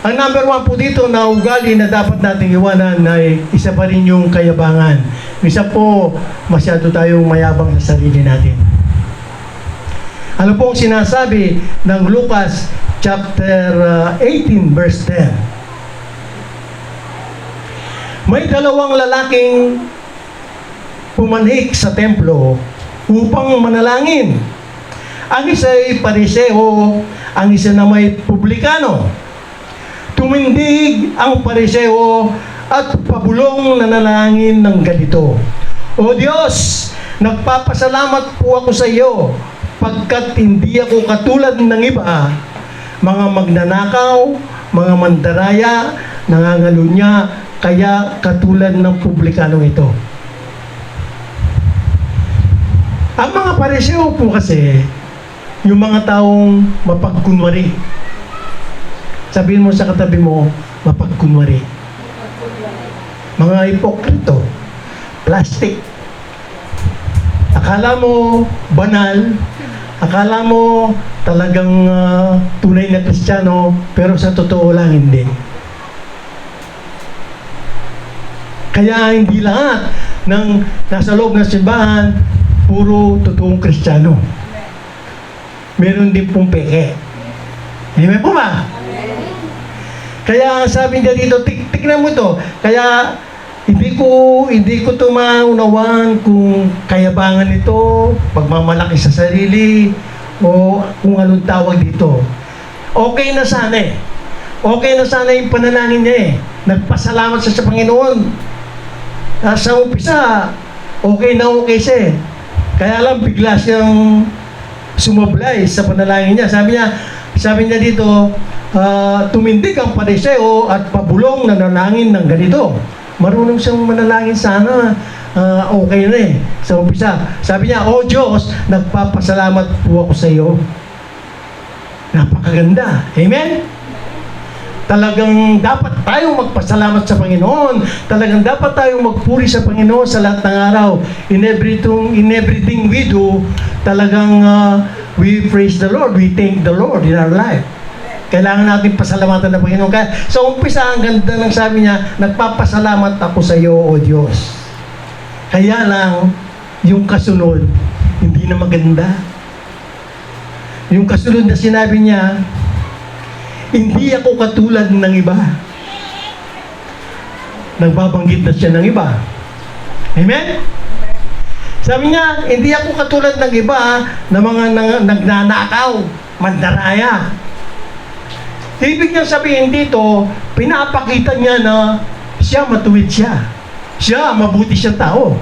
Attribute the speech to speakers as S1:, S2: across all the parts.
S1: Ang number one po dito na ugali na dapat nating iwanan ay isa pa rin yung kayabangan. Isa po, masyado tayong mayabang sa sarili natin. Ano po ang sinasabi ng Lucas chapter uh, 18 verse 10? May dalawang lalaking pumanhik sa templo upang manalangin. Ang isa ay pariseo, ang isa na may publikano. Tumindig ang pariseo at pabulong na nanalangin ng ganito. O Diyos, nagpapasalamat po ako sa iyo pagkat hindi ako katulad ng iba, mga magnanakaw, mga mandaraya, nangangalunya, kaya katulad ng publikano ito. Ang mga pareseo po kasi, yung mga taong mapagkunwari. Sabihin mo sa katabi mo, mapagkunwari. Mga hipokrito, plastic. Akala mo banal, akala mo talagang ah, tunay na kristyano, pero sa totoo lang hindi. Kaya hindi lahat ng nasa loob ng simbahan, puro totoong kristyano. Meron din pong peke. Amen po ba? Kaya sabi niya dito, tik tignan mo to. Kaya hindi ko hindi ko to maunawaan kung kayabangan ito, pagmamalaki sa sarili, o kung anong tawag dito. Okay na sana eh. Okay na sana yung panalangin niya eh. Nagpasalamat siya sa Panginoon. Sa umpisa, okay na okay siya eh. Kaya lang bigla siyang sumablay sa panalangin niya. Sabi niya, sabi niya dito, ah, tumindig ang pariseo at pabulong na nanangin ng ganito. Marunong siyang manalangin sana, ah, okay na eh. Sa umpisa, sabi niya, O Diyos, nagpapasalamat po ako sa iyo. Napakaganda. Amen? Talagang dapat tayong magpasalamat sa Panginoon. Talagang dapat tayong magpuri sa Panginoon sa lahat ng araw. In everything, in everything we do, talagang ah, we praise the Lord. We thank the Lord in our life. Kailangan natin pasalamatan ng Panginoon. Kaya sa umpisa, ang ganda ng sabi niya, nagpapasalamat ako sa iyo, O Diyos. Kaya lang, yung kasunod, hindi na maganda. Yung kasunod na sinabi niya, hindi ako katulad ng iba. Nagbabanggit na siya ng iba. Amen? Sabi niya, hindi ako katulad ng iba na mga nang- nagnanakaw, mandaraya. Ibig niya sabihin dito, pinapakita niya na siya matuwid siya. Siya, mabuti siyang tao.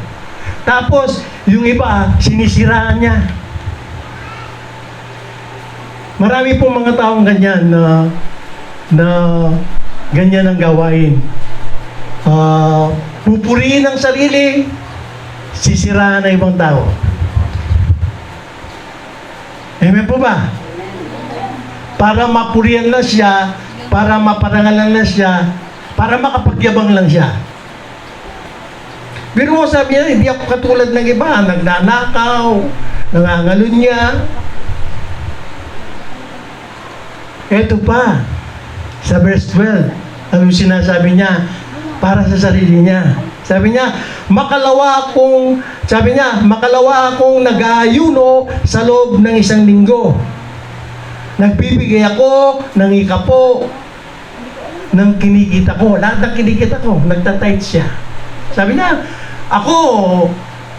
S1: Tapos, yung iba, sinisiraan niya. Marami pong mga taong ganyan na na ganyan ang gawain. Ah, pupurihin ang sarili, sisiraan ang ibang tao. Amen po ba? Para mapurihan lang siya, para maparangalan lang siya, para makapagyabang lang siya. Pero mo sabi niya, hindi ako katulad ng iba, nagnanakaw, nangangalunya, Ito pa, sa verse 12, ano sinasabi niya? Para sa sarili niya. Sabi niya, makalawa akong, sabi niya, makalawa akong nag-aayuno sa loob ng isang linggo. Nagbibigay ako ng ikapo, ng kinikita ko. Lahat ng kinikita ko, nagtatight siya. Sabi niya, ako,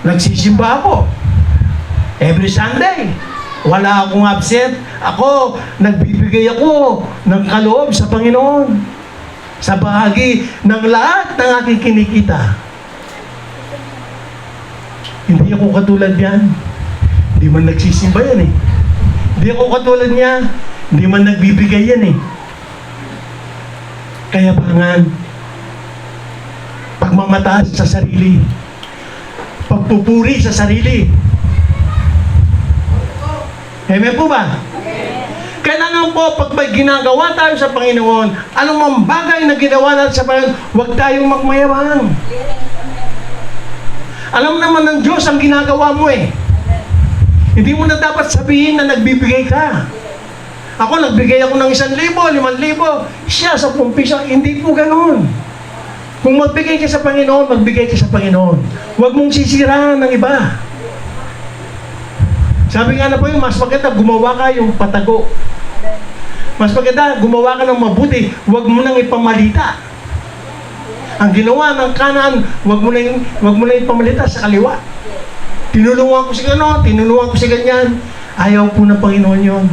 S1: nagsisimba ako. Every Sunday. Wala akong absent. Ako, nagbibigay ako ng kaloob sa Panginoon. Sa bahagi ng lahat ng aking kinikita. Hindi ako katulad yan. Hindi man nagsisimba yan eh. Hindi ako katulad niya. Hindi man nagbibigay yan eh. Kaya pangan, pagmamataas sa sarili, pagpupuri sa sarili, Amen po ba? Kailangan po, pag may ginagawa tayo sa Panginoon, anumang bagay na ginawa natin sa Panginoon, huwag tayong magmayabang. Alam naman ng Diyos ang ginagawa mo eh. Hindi mo na dapat sabihin na nagbibigay ka. Ako, nagbigay ako ng isang libo, limang libo. Siya, sa piso. Hindi po ganun. Kung magbigay ka sa Panginoon, magbigay ka sa Panginoon. Huwag mong sisiraan ng iba. Sabi nga na po yung mas maganda, gumawa ka yung patago. Mas maganda, gumawa ka ng mabuti. Huwag mo nang ipamalita. Ang ginawa ng kanan, huwag mo nang, huwag mo nang ipamalita sa kaliwa. Tinulungan ko si gano'n, tinulungan ko si ganyan. Ayaw po ng Panginoon yon.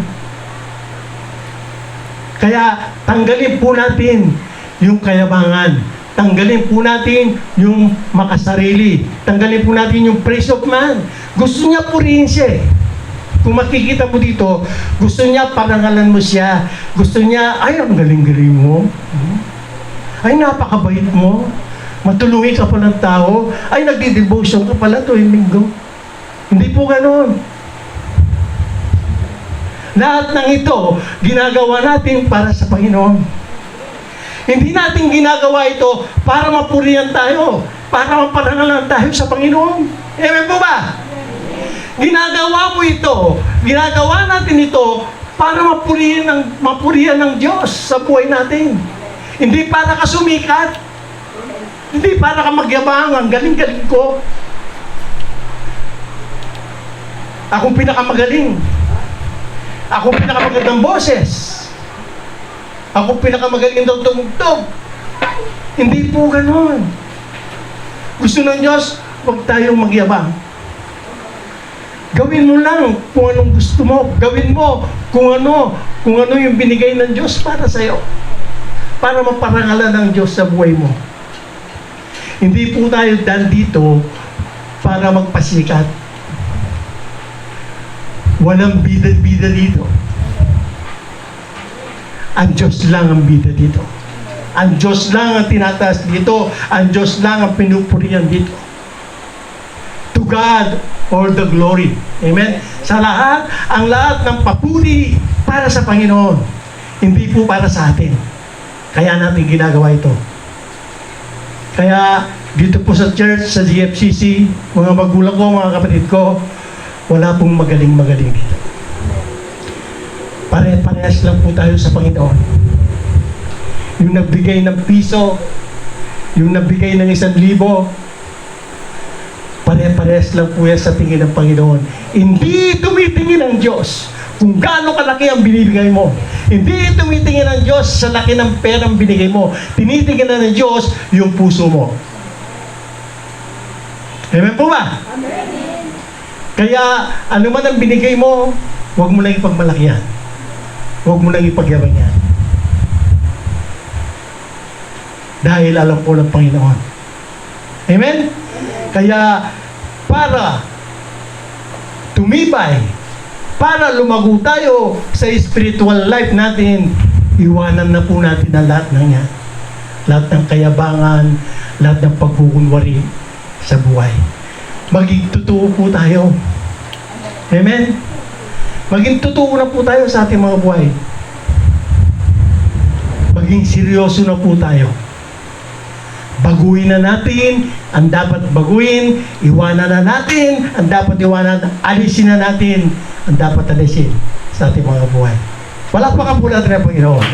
S1: Kaya tanggalin po natin yung kayabangan. Tanggalin po natin yung makasarili. Tanggalin po natin yung praise of man. Gusto niya purihin siya eh. Kung makikita mo dito, gusto niya parangalan mo siya. Gusto niya, ay, ang galing-galing mo. Ay, napakabait mo. Matulungin ka pa ng tao. Ay, nagdi-devotion ka pala tuwing linggo. Hindi po ganon. Lahat ng ito, ginagawa natin para sa Panginoon. Hindi natin ginagawa ito para mapurihan tayo, para maparangalan tayo sa Panginoon. Amen po ba? Ginagawa mo ito, ginagawa natin ito para mapurihan ng, mapurihan ng Diyos sa buhay natin. Hindi para ka sumikat. Hindi para ka magyabang, ang galing-galing ko. Akong pinakamagaling. Ako pinakamagandang boses. Ako pinakamagaling daw tumugtog. Hindi po ganon. Gusto ng Diyos, huwag tayong magyabang. Gawin mo lang kung anong gusto mo. Gawin mo kung ano, kung ano yung binigay ng Diyos para sa iyo. Para maparangalan ng Diyos sa buhay mo. Hindi po tayo dito para magpasikat. Walang bida-bida dito. Ang Diyos lang ang bida dito. Ang Diyos lang ang tinataas dito. Ang Diyos lang ang pinupurihan dito. To God all the glory. Amen? Sa lahat, ang lahat ng papuri para sa Panginoon. Hindi po para sa atin. Kaya natin ginagawa ito. Kaya dito po sa church, sa GFCC, mga magulang ko, mga kapatid ko, wala pong magaling-magaling dito. Pare-parehas lang po tayo sa Panginoon. Yung nagbigay ng piso, yung nagbigay ng isang libo, pare-parehas lang po yan sa tingin ng Panginoon. Hindi tumitingin ang Diyos kung gaano kalaki ang binibigay mo. Hindi tumitingin ang Diyos sa laki ng perang binigay mo. Tinitingnan na ng Diyos yung puso mo. Amen po ba? Kaya ano man ang binigay mo, huwag mo lang ipagmalaki yan. Huwag mo lang ipagyabang yan. Dahil alam ko ng Panginoon. Amen? Kaya para tumibay, para lumago tayo sa spiritual life natin, iwanan na po natin ang lahat ng yan. Lahat ng kayabangan, lahat ng pagkukunwari sa buhay. Maging totoo po tayo. Amen? Maging totoo na po tayo sa ating mga buhay. Maging seryoso na po tayo. Baguhin na natin ang dapat baguhin, iwanan na natin ang dapat iwanan, alisin na natin ang dapat alisin sa ating mga buhay. Wala pa kang po natin ang Panginoon.